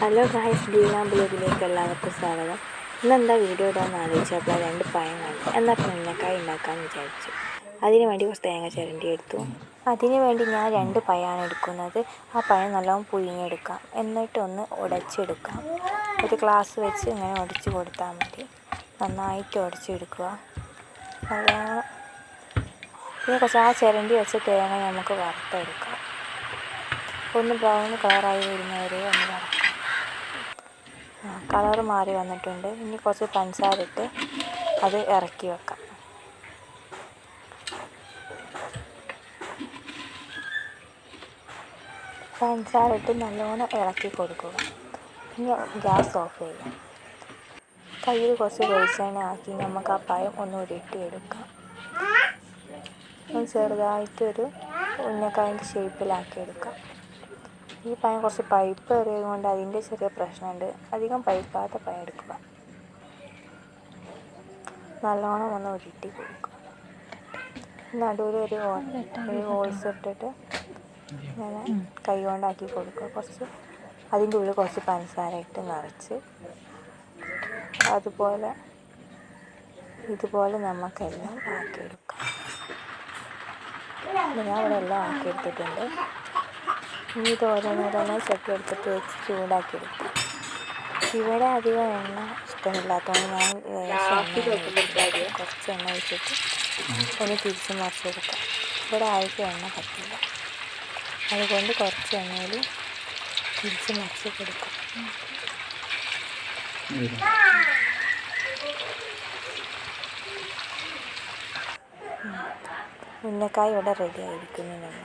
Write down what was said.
Hello guys Beena ബ്ലോഗിലേക്ക് എല്ലാവർക്കും സ്വാഗതം. ഇന്നെന്താ വീഡിയോ ഇടാമെന്ന് ആലോചിച്ചപ്പോൾ രണ്ട് പഴം കണ്ടു എന്നാൽ പിന്നെ ഉണ്ടാക്കാൻ ഉണ്ടാക്കാമെന്ന് വിചാരിച്ചു. അതിന് വേണ്ടി കുറച്ച് തേങ്ങ ചിരണ്ടി എടുത്തു. അതിന് വേണ്ടി ഞാൻ രണ്ട് പഴമാണ് എടുക്കുന്നത്. ആ പഴം നല്ലോണം പുഴുങ്ങിയെടുക്കാം. എന്നിട്ട് ഒന്ന് ഉടച്ചെടുക്കാം. ഒരു ഗ്ലാസ് വെച്ച് ഇങ്ങനെ ഉടച്ച് കൊടുത്താൽ മതി. നന്നായിട്ട് ഉടച്ചെടുക്കുക. നല്ലോണം. പിന്നെ കുറച്ച് ആ ചിരണ്ടി വെച്ച തേങ്ങ നമുക്ക് വറുത്തെടുക്കാം. ഒന്ന് ബ്രൗൺ കളറായി വരുന്നവരെ ഒന്ന് വറക്കാം. കളർ മാറി വന്നിട്ടുണ്ട്. ഇനി കുറച്ച് പഞ്ചസാര ഇട്ട് അത് ഇറക്കി വെക്കാം. പഞ്ചസാര ഇട്ട് നല്ലോണം ഇളക്കി കൊടുക്കുക. ഇനി ഗ്യാസ് ഓഫ് ചെയ്യാം. കയ്യിൽ കുറച്ച് വെളിച്ചെണ്ണ ആക്കി നമുക്ക് ആ പഴം ഒന്ന് ഉരുട്ടിയെടുക്കാം ചെറുതായിട്ടൊരു ഉന്നക്കായന്റെ ഷേപ്പിലാക്കി എടുക്കാം ഈ പഴം കുറച്ച് പഴുപ്പ് ഏറിയത് കൊണ്ട് അതിന്റെ ചെറിയ പ്രശ്നമുണ്ട്. അധികം പഴുക്കാത്ത പഴം എടുക്കുക. നല്ലോണം ഒന്ന് ഉരുട്ടി കൊടുക്കുക. നടുവിൽ ഒരു ഒരു ഹോൾസ് ഇട്ടിട്ട് ഇങ്ങനെ കൈ കൊണ്ടാക്കി കൊടുക്കുക. കുറച്ച് അതിന്റെ ഉള്ളിൽ കുറച്ച് പഞ്ചസാര ഇട്ട് നിറച്ച് അതുപോലെ ഇതുപോലെ നമുക്കെല്ലാം ആക്കിയെടുക്കാം. ഞാൻ ഇവിടെ എല്ലാം ആക്കിയെടുത്തിട്ടുണ്ട്. ഇനി ഇത് ചട്ടി എടുത്തിട്ട് വെച്ച് ചൂടാക്കി എടുക്കും ഇവിടെ അധികം എണ്ണ ഇഷ്ടമില്ലാത്തതുകൊണ്ട് ഞാൻ കുറച്ച് എണ്ണ ഒഴിച്ചിട്ട് ഒന്ന് തിരിച്ച് മറിച്ച് കൊടുക്കാം ഇവിടെ ആയിട്ട് എണ്ണ പറ്റില്ല. അതുകൊണ്ട് കുറച്ച് എണ്ണയിൽ തിരിച്ച് മറിച്ച് കൊടുക്കാം ഉന്നക്കായ ഇവിടെ റെഡി ആയിരിക്കുന്നു നമ്മൾ